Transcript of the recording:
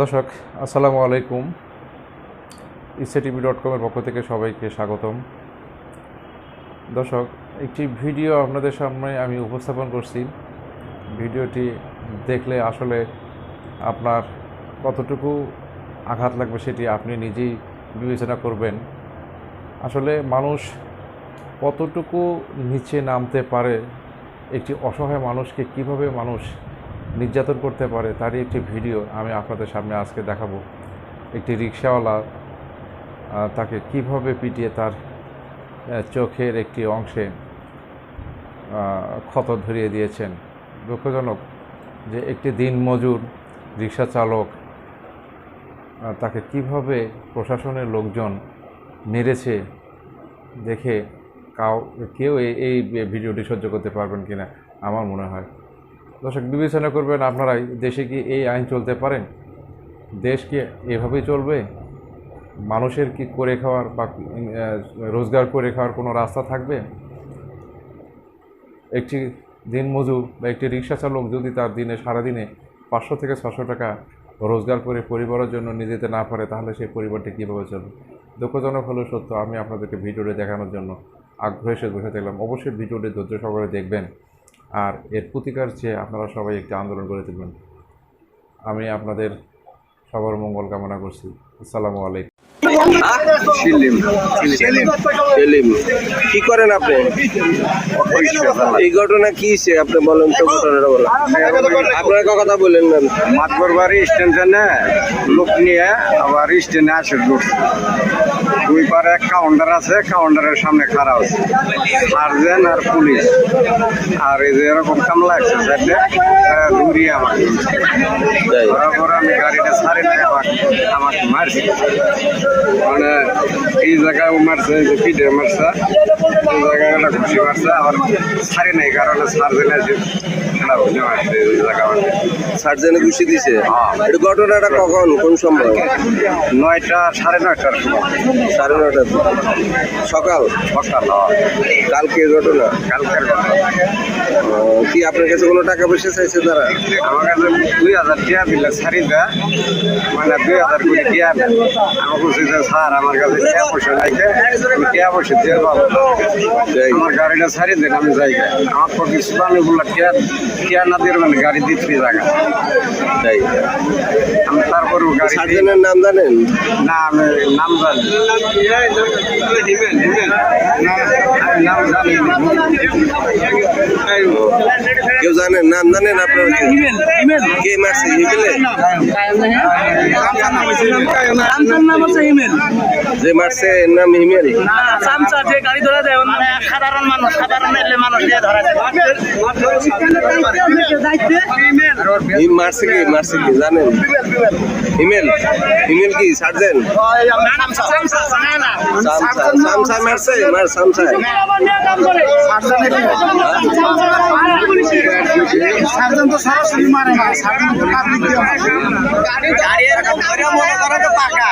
দর্শক, আসসালামু আলাইকুম। ইসেটিভি ডট কমের পক্ষ থেকে সবাইকে স্বাগতম। দর্শক, একটি ভিডিও আপনাদের সামনে আমি উপস্থাপন করছি। ভিডিওটি দেখলে আসলে আপনার কতটুকু আঘাত লাগবে সেটি আপনি নিজেই বিবেচনা করবেন। আসলে মানুষ কতটুকু নিচে নামতে পারে, একটি অসহায় মানুষকে কীভাবে মানুষ নির্যাতন করতে পারে, তারই একটি ভিডিও আমি আপনাদের সামনে আজকে দেখাবো। একটি রিক্সাওয়ালা তাকে কীভাবে পিটিয়ে তার চোখের একটি অংশে ক্ষত ধরিয়ে দিয়েছেন। দুঃখজনক যে একটি দিন মজুর রিক্সা চালক তাকে কীভাবে প্রশাসনের লোকজন মেরেছে দেখে কাউ, কেউ এই- ভিডিওটি সহ্য করতে পারবেন কিনা, আমার মনে হয়। দর্শক, বিবেচনা করবেন আপনারাই, দেশে কি এই আইন চলতে পারেন দেশ কি এভাবেই চলবে? মানুষের কি করে খাওয়ার বা রোজগার করে খাওয়ার কোনো রাস্তা থাকবে? একটি দিন মজুর বা একটি রিক্সা চালক যদি তার দিনে, সারাদিনে পাঁচশো থেকে ছশো টাকা রোজগার করে পরিবারের জন্য নিয়ে যেতে না পারে, তাহলে সেই পরিবারটি কীভাবে চলবে? দুঃখজনক হলেও সত্য, আমি আপনাদেরকে ভিডিওটি দেখানোর জন্য আগ্রহের সাথে বসে থাকলাম। অবশ্যই ভিডিওটি ধৈর্য সহকারে দেখবেন। আর এর প্রতিকার চেয়ে আপনারা সবাই একটি আন্দোলন করে তুলবেন। আমি আপনাদের সবার মঙ্গল কামনা করছি। আসসালামু আলাইকুম। কি করেন আপনি? এই ঘটনা কি আপনি বলেন তো ঘটনাটা বলেন। আপনার কথা বলেন না মাতবর বাড়ি স্টেশনে লোক নিয়ে আবার স্টেশনে আসে দুই পারে এক কাউন্টার আছে কাউন্টারের সামনে খারাপ আছে। সার্জেন আর পুলিশ। আর এই যে এরকম কামলা আছে সাইডে আমাকে আমি গাড়িটা নাই আমাকে আমাকে মারছে। মানে এই জায়গায় মারছে যে পিঠে মারছে, এই একটা ঘুষি মারছে, আবার ছাড়ি নাই, কারণে সার্জেন আছে সেটা ঘুষি মারছে এই জায়গা সার্জেনে ঘুষি দিছে হ্যাঁ। এটা ঘটনাটা কখন? কোন সময়? নয়টা সাড়ে নয়টার সময়। সাড়ে দিকে। সকাল? সকাল কালকে ঘটনা? কালকের। কি আপনার কাছে কোনো টাকা পয়সা চাইছে তারা? আমার কাছে দুই হাজার টিয়া দিলে দেয় মানে দুই হাজার করে টিয়া দেয় আমি বলছি যে স্যার আমার কাছে টিয়া পয়সা নাইকে আমি টিয়া পয়সা দিয়ে পাবো। আমার গাড়িটা ছাড়ি দেন আমি যাই। আমার তো কিছু আমি বললাম টিয়া টিয়া না দিয়ে মানে গাড়ি দিচ্ছি জায়গা Daí. সার্জেনের নাম জানেন না আমি নাম। কেউ জানেন নাম জানেন আপনার কে মারছে হিমেলে যে মারছে এর নাম হিমেল যে গাড়ি ধরা যায় মানে সাধারণ মানুষ সাধারণ মানুষ দিয়ে ধরা যায় হিম মারছে কি মারছে কি জানেন হিমেল হিমেল কি সার্জেন? সামসা মারছে মার সামসা সার্জন তো সরাসরি মারে না সার্জন তো পাবলিক দিয়ে মারে।